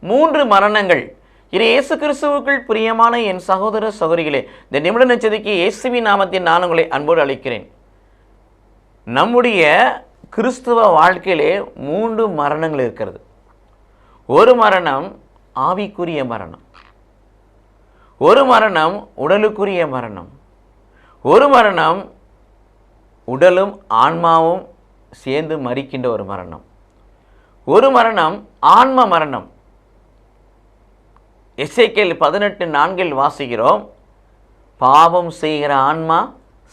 மூன்று மரணங்கள். இது இயேசு கிறிஸ்துவுக்குள் பிரியமான என் சகோதர சகோதரிகளே இந்த நிமிட நச்சதிக்கு இயேசுவின் நாமத்தின் நான் உங்களை அன்போடு அழைக்கிறேன். நம்முடைய கிறிஸ்துவ வாழ்க்கையிலே மூன்று மரணங்கள் இருக்கிறது. ஒரு மரணம் ஆவிக்குரிய மரணம். ஒரு மரணம் உடலுக்குரிய மரணம். ஒரு மரணம் உடலும் ஆன்மாவும் சேர்ந்து மறிக்கின்ற ஒரு மரணம். ஒரு மரணம் ஆன்ம மரணம். எஸ்ஐகேல் பதினெட்டு நான்கில் வாசிக்கிறோம். பாவம் செய்கிற ஆன்மா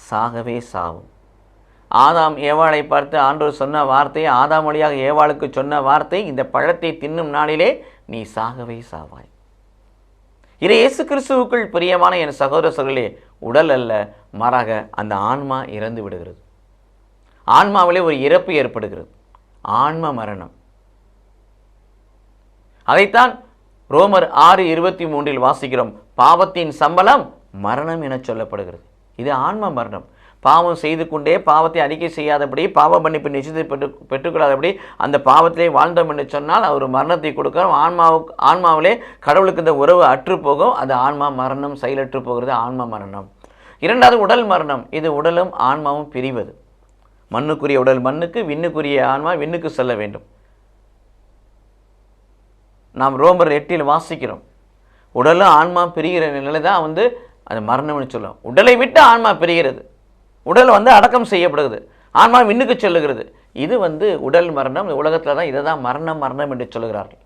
சாகவே சாவும். ஆதாம் ஏவாளை பார்த்து ஆண்டோர் சொன்ன வார்த்தை ஆதாம் வழியாக ஏவாளுக்கு சொன்ன வார்த்தை இந்த பழத்தை தின்னும் நாளிலே நீ சாகவே சாவாய். இது இயேசு கிறிஸ்துவுக்குள் பிரியமான என் சகோதர சகோதரே உடல் அல்ல மாறாக அந்த ஆன்மா இறந்து விடுகிறது. ஆன்மாவிலே ஒரு இறப்பு ஏற்படுகிறது. ஆன்ம மரணம். அதைத்தான் ரோமர் ஆறு இருபத்தி மூன்றில் வாசிக்கிறோம் பாவத்தின் சம்பளம் மரணம் என சொல்லப்படுகிறது. இது ஆன்ம மரணம். பாவம் செய்து கொண்டே பாவத்தை அறிக்கை செய்யாதபடி பாவ மன்னிப்பு நிச்சயத்தை பெற்று பெற்றுக்கொள்ளாதபடி அந்த பாவத்திலே வாழ்ந்தோம் என்று சொன்னால் அவர் மரணத்தை கொடுக்கிறோம் ஆன்மாவுக்கு ஆன்மாவிலே கடவுளுக்கு இந்த உறவு அற்று போகும் அது ஆன்மா மரணம் செயலற்று போகிறது ஆன்மா மரணம். இரண்டாவது உடல் மரணம். இது உடலும் ஆன்மாவும் பிரிவது. மண்ணுக்குரிய உடல் மண்ணுக்கு விண்ணுக்குரிய ஆன்மா விண்ணுக்கு செல்ல வேண்டும். நாம் ரோமர் எட்டில் வாசிக்கிறோம். உடலும் ஆன்மா பிரிகிற நிலை தான் வந்து அது மரணம்னு சொல்லுவோம் உடலை விட்டு ஆன்மா பிரிகிறது. உடல் வந்து அடக்கம் செய்யப்படுகிறது. ஆன்மா விண்ணுக்கு செல்லுகிறது. இது வந்து உடல் மரணம். உலகத்தில் தான் இதை தான் மரணம் மரணம் என்று சொல்லுகிறார்கள்.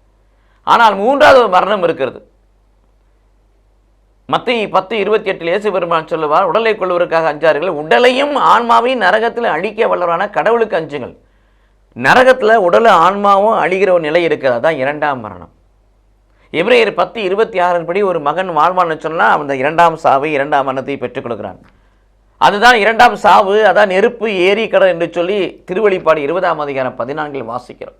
ஆனால் மூன்றாவது ஒரு மரணம் இருக்கிறது. மத்திய பத்து இருபத்தி எட்டில் இயேசு பெருமான் சொல்லுவார் உடலை கொள்வதற்காக அஞ்சார்கள் உடலையும் ஆன்மாவையும் நரகத்தில் அழிக்க வல்லவரான கடவுளுக்கு அஞ்சுங்கள். நரகத்தில் உடலும் ஆன்மாவும் அழிகிற ஒரு நிலை இருக்கிறது. தான் இரண்டாம் மரணம். எப்ரேயர் பத்து இருபத்தி ஆறின் படி ஒரு மகன் வாழ்வான்னு சொன்னால் அந்த இரண்டாம் சாவை இரண்டாம் மரணத்தை பெற்றுக் கொடுக்குறான். அதுதான் இரண்டாம் சாவு அதான் நெருப்பு ஏரி கடல் என்று சொல்லி திருவழிப்பாடு இருபதாம் அதிகாரம் பதினான்கில் வாசிக்கிறோம்.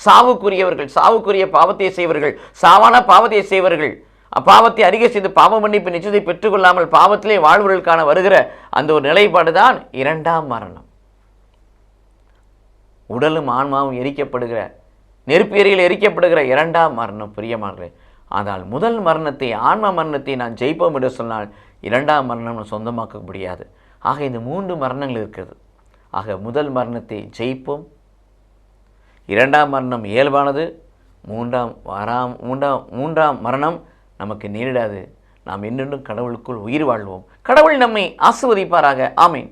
சாவுக்குரியவர்கள் சாவுக்குரிய பாவத்தை செய்வர்கள் சாவான பாவத்தை செய்வர்கள் அப்பாவத்தை அறிக்கை செய்து பாவ மன்னிப்பு நிச்சயத்தை பெற்றுக்கொள்ளாமல் பாவத்திலே வாழ்வுகளுக்கான வருகிற அந்த ஒரு நிலைப்பாடு தான் இரண்டாம் மரணம். உடலும் ஆன்மாவும் எரிக்கப்படுகிற நெருப்பு எரிக்கப்படுகிற இரண்டாம் மரணம். பிரியமானே ஆனால் முதல் மரணத்தை ஆன்ம மரணத்தை நான் ஜெயிப்போம் என்று சொன்னால் இரண்டாம் மரணம் சொந்தமாக்க முடியாது. ஆக இந்த மூன்று மரணங்கள் இருக்கிறது. ஆக முதல் மரணத்தை ஜெயிப்போம். இரண்டாம் மரணம் இயல்பானது. மூன்றாம் வராம் மூன்றாம் மூன்றாம் மரணம் நமக்கு நேரிடாது. நாம் என்னென்னும் கடவுளுக்குள் உயிர் வாழ்வோம். கடவுள் நம்மை ஆசிர்வதிப்பாராக. ஆமீன்.